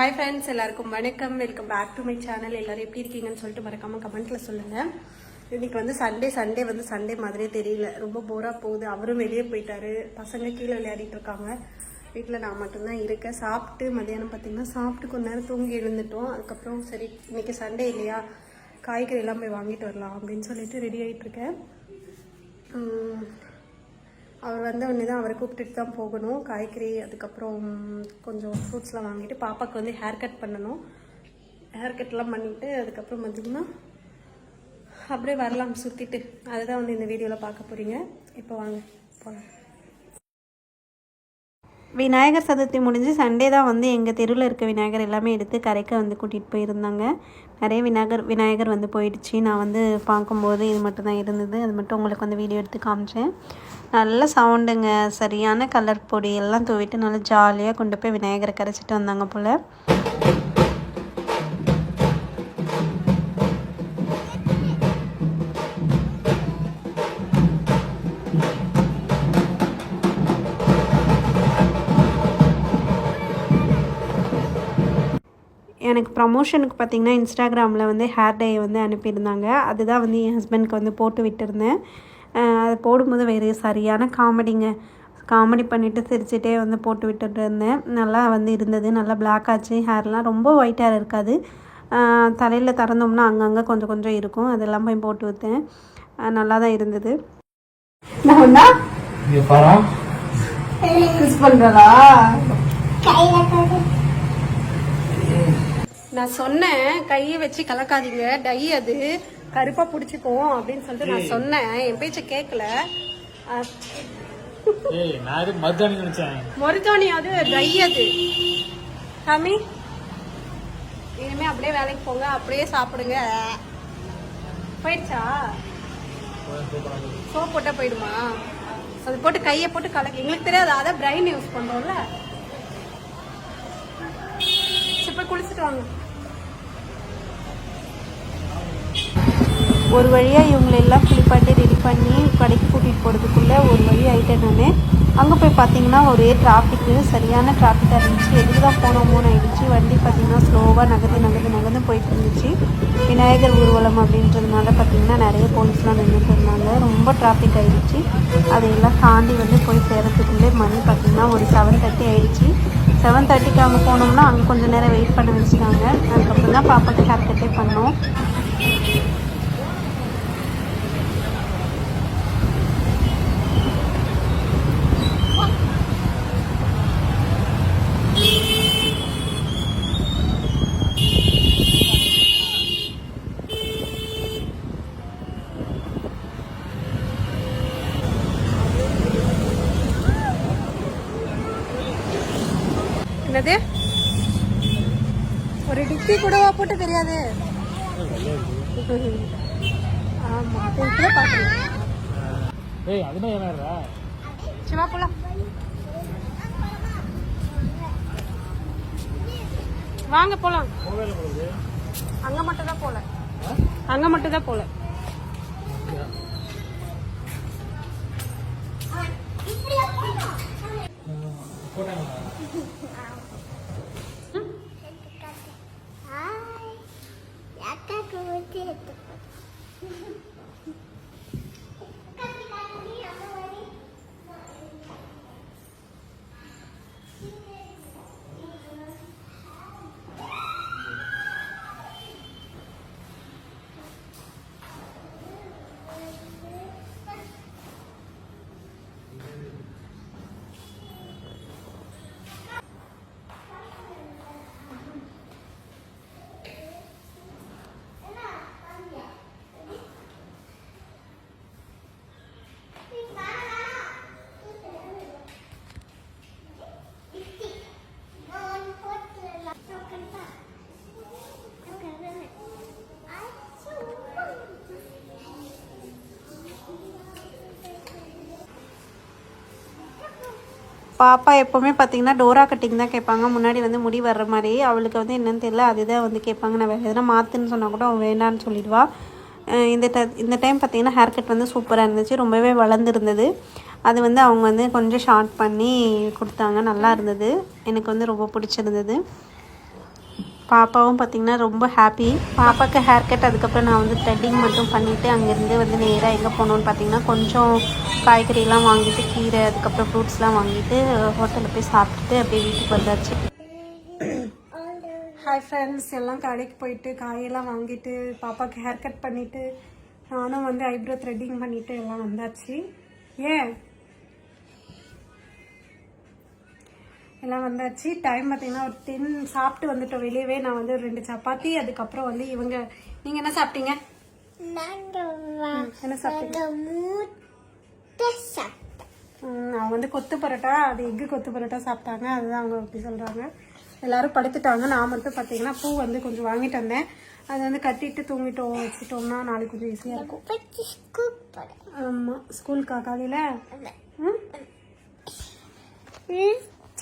Hi friends எல்லாருக்கும் வணக்கம். Welcome back to my channel எல்லாரும் எப்படி இருக்கீங்கன்னு சொல்லிட்டு மறக்காமல் கமெண்ட்டில் சொல்லுங்கள் இன்றைக்கி வந்து சண்டே சண்டே வந்து சண்டே மாதிரியே தெரியல. ரொம்ப போராக போகுது. அவரும் வெளியே போயிட்டாரு. பசங்க கீழே விளையாடிட்டு இருக்காங்க. வீட்டில் நான் மட்டும்தான் இருக்கேன். சாப்பிட்டு மதியானம் பார்த்தீங்கன்னா சாப்பிட்டு கொஞ்ச நேரம் தூங்கி எழுந்துட்டோம். அதுக்கப்புறம் சரி இன்றைக்கி சண்டே இல்லையா? காய்கறி எல்லாம் போய் வாங்கிட்டு வரலாம் அப்படின்னு சொல்லிட்டு ரெடி ஆகிட்டுருக்கேன் அவர் வந்த உடனே தான் அவரை கூப்பிட்டுட்டு தான் போகணும். காய்கறி அதுக்கப்புறம் கொஞ்சம் ஃப்ரூட்ஸ்லாம் வாங்கிட்டு பாப்பாவுக்கு வந்து ஹேர் கட் பண்ணணும். ஹேர் கட்லாம் பண்ணிவிட்டு அதுக்கப்புறம் பார்த்தீங்கன்னா அப்படியே வரலாம் சுற்றிட்டு அதுதான் வந்து இந்த வீடியோவில் பார்க்க போகிறீங்க இப்போ வாங்க போகலாம் விநாயகர் சதுர்த்தி முடிஞ்சு சண்டே தான் வந்து எங்கள் தெருவில் இருக்க விநாயகர் எல்லாமே எடுத்து கரைக்க வந்து கூட்டிகிட்டு போயிருந்தாங்க. நிறைய விநாயகர் விநாயகர் வந்து போயிடுச்சு. நான் வந்து பார்க்கும்போது இது மட்டும் தான் இருந்தது. அது மட்டும் உங்களுக்கு வந்து வீடியோ எடுத்து காமிச்சேன். நல்ல சவுண்டுங்க சரியான கலர் பொடி எல்லாம் தூவிட்டு நல்லா ஜாலியாக கொண்டு போய் விநாயகரை கரைச்சிட்டு வந்தாங்க போல். எனக்கு ப்ரமோஷனுக்கு பார்த்தீங்கன்னா இன்ஸ்டாகிராமில் வந்து ஹேர் டை வந்து அனுப்பியிருந்தாங்க. அதுதான் வந்து என் ஹஸ்பண்டுக்கு வந்து போட்டு விட்டுருந்தேன். அது போடும்போது வேறு சரியான காமெடிங்க. காமெடி பண்ணிவிட்டு சிரிச்சிட்டே வந்து போட்டு விட்டுட்டு இருந்தேன். நல்லா வந்து இருந்தது. நல்லா பிளாக் ஆச்சு. ஹேர்லாம் ரொம்ப ஒயிட் ஹேர் இருக்காது. தலையில் திறந்தோம்னா அங்கங்கே கொஞ்சம் கொஞ்சம் இருக்கும். அதெல்லாம் போய் போட்டு விட்டேன். நல்லா தான் இருந்தது. கிஸ் பண்ணுறதா நான் சொன்னேன் கையை வச்சு கலக்காதீங்க. டை அது. கருப்பா பிடிச்சிக்கும் அப்படின்னு சொல்லிட்டு நான் சொன்னேன். என் பேச்ச கேட்கல மருதாணி அது டை அது. சாமி இனிமே அப்படியே வேலைக்கு போங்க. அப்படியே சாப்பிடுங்க. போயிடுச்சா? சோப் போட்டா போயிடுமா? அது போட்டு கையை போட்டு கலக்கு. எங்களுக்கு தெரியாது. அதான் பிரைன் யூஸ் பண்றோம்ல. சரி போய் குளிச்சுட்டு வாங்க. ஒரு வழியாக இவங்களெல்லாம் குளிப்பாட்டி ரெடி பண்ணி கடைக்கு கூட்டிகிட்டு போகிறதுக்குள்ளே ஒரு வழி ஆகிட்டேன் நான். அங்கே போய் பார்த்தீங்கன்னா ஒரே டிராஃபிக்கு சரியான டிராஃபிக்காக இருந்துச்சு. எதுக்கு தான் போனோமோன்னு ஆயிடுச்சு. வண்டி பார்த்தீங்கன்னா ஸ்லோவாக நகர்ந்து நகர்ந்து நகர்ந்து போயிட்டு இருந்துச்சு. விநாயகர் ஊர்வலம் அப்படின்றதுனால பார்த்தீங்கன்னா நிறைய போலீஸ்லாம் நின்றுட்டு இருந்தாங்க. ரொம்ப டிராஃபிக் ஆகிடுச்சு அதையெல்லாம் தாண்டி வந்து போய் சேரத்துக்குள்ளே மணி பார்த்தீங்கன்னா ஒரு செவன் தேர்ட்டி ஆகிடுச்சு செவன் தேர்ட்டிக்கு அங்கே போனோம்னா அங்கே கொஞ்சம் நேரம் வெயிட் பண்ண வச்சுட்டாங்க. அதுக்கப்புறம் தான் பாப்பாக்கு ஹேர் கட்டே பண்ணோம். என்னது? ஒரு டிக்கி கூடவா போட்டு தெரியாது. ஆமா இப்பதான் பாக்குறேன் ஏய் அதுனா என்னடா சிவா போலாம். வாங்க போலாம். அங்க மட்டும் தான் போல அங்க மட்டும் தான் போல போட்டாங்களா பாப்பா எப்போவுமே பார்த்தீங்கன்னா டோரா கட்டிங் தான் கேட்பாங்க. முன்னாடி வந்து முடி வர்ற மாதிரி. அவளுக்கு வந்து என்னன்னு தெரியல. அதுதான் வந்து கேட்பாங்க. நான் வேறு எதனா மாற்றுன்னு சொன்னால் கூட அவன் வேண்டான்னு சொல்லிடுவா. இந்த ட இந்த டைம் பார்த்தீங்கன்னா ஹேர் கட் வந்து சூப்பராக இருந்துச்சு. ரொம்பவே வளர்ந்துருந்தது. அது வந்து அவங்க வந்து கொஞ்சம் ஷார்ட் பண்ணி கொடுத்தாங்க. நல்லா இருந்தது. எனக்கு வந்து ரொம்ப பிடிச்சிருந்தது. பாப்பாவும் பார்த்தீங்கன்னா ரொம்ப ஹாப்பி பாப்பாவுக்கு ஹேர் கட் அதுக்கப்புறம் நான் வந்து த்ரெட்டிங் மட்டும் பண்ணிவிட்டு அங்கேருந்து வந்து நேராக எங்கே போனோன்னு பார்த்தீங்கன்னா கொஞ்சம் காய்கறிலாம் வாங்கிட்டு கீரை அதுக்கப்புறம் ஃப்ரூட்ஸ்லாம் வாங்கிட்டு ஹோட்டலில் போய் சாப்பிட்டுட்டு அப்படியே வீட்டுக்கு வந்தாச்சு. ஹாய் ஃப்ரெண்ட்ஸ் எல்லாம் கடைக்கு போயிட்டு காயெல்லாம் வாங்கிட்டு பாப்பாவுக்கு ஹேர் கட் பண்ணிவிட்டு நானும் வந்து ஐப்ரோ த்ரெட்டிங் பண்ணிவிட்டு எல்லாம் வந்தாச்சு. ஏன் எல்லாம் வந்தாச்சு. டைம் பார்த்தீங்கன்னா ஒரு டென் சாப்பிட்டு வந்துட்டோம். வெளியவே நான் வந்து ஒரு ரெண்டு சப்பாத்தி அதுக்கப்புறம் வந்து இவங்க நீங்கள் என்ன சாப்பிட்டீங்க? என்ன சாப்பிட்டீங்க? அவங்க வந்து கொத்து பரோட்டா அது எக்கு கொத்து பரோட்டா சாப்பிட்டாங்க. அதுதான் அவங்க அப்படி சொல்கிறாங்க எல்லாரும் படுத்துட்டாங்க. நான் மட்டும் பார்த்தீங்கன்னா பூ வந்து கொஞ்சம் வாங்கிட்டு வந்தேன். அது வந்து கட்டிட்டு தூங்கிட்டோம் வச்சுட்டோம்னா நாளைக்கு கொஞ்சம் ஈஸியாக இருக்கும். ஆமாம் ஸ்கூலுக்கா காலையில்? ம்.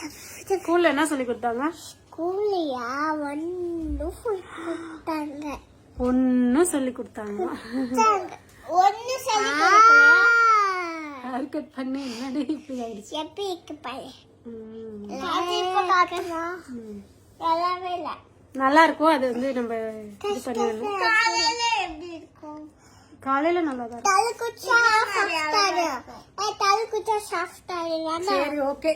ஸ்கூலில் என்ன சொல்லி கொடுத்தாங்க? ஸ்கூல்லையா? ஒன்னும் கொடுத்தாங்க. ஒன்றும் சொல்லி கொடுத்தாங்க. ஒன்னு சொல்லி ஹேர் கட் பண்ணி என்னடி இப்படி ஆயிடுச்சு? எப்படி இருக்கு பாரு. நல்லாவே இல்ல. நல்லா இருக்கும் அது வந்து நம்ம இது பண்ணிடணும் காலையில எப்படி இருக்கும்? காலையில் நல்லா தான் இருக்கும் குச்சா சாஃப்டாரு சரி ஓகே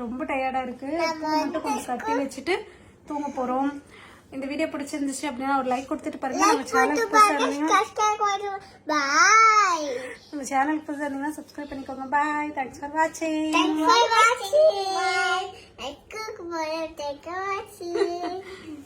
ரொம்ப டயர்டாக இருக்கு. பூ மட்டும் கொஞ்சம் கட்டி வச்சுட்டு தூங்க போகிறோம் இந்த வீடியோ பிடிச்சிருந்துச்சு அப்படின்னா ஒரு லைக் கொடுத்துட்டு பாருங்க. நம்ம இருந்தீங்கன்னா பாய். நம்ம சேனலுக்கு புதுசாக இருந்தீங்கன்னா சப்ஸ்கிரைப் பண்ணிக்கோங்க. பாய் தேங்க்ஸ் ஃபார் வாட்சிங் Thanks for watching.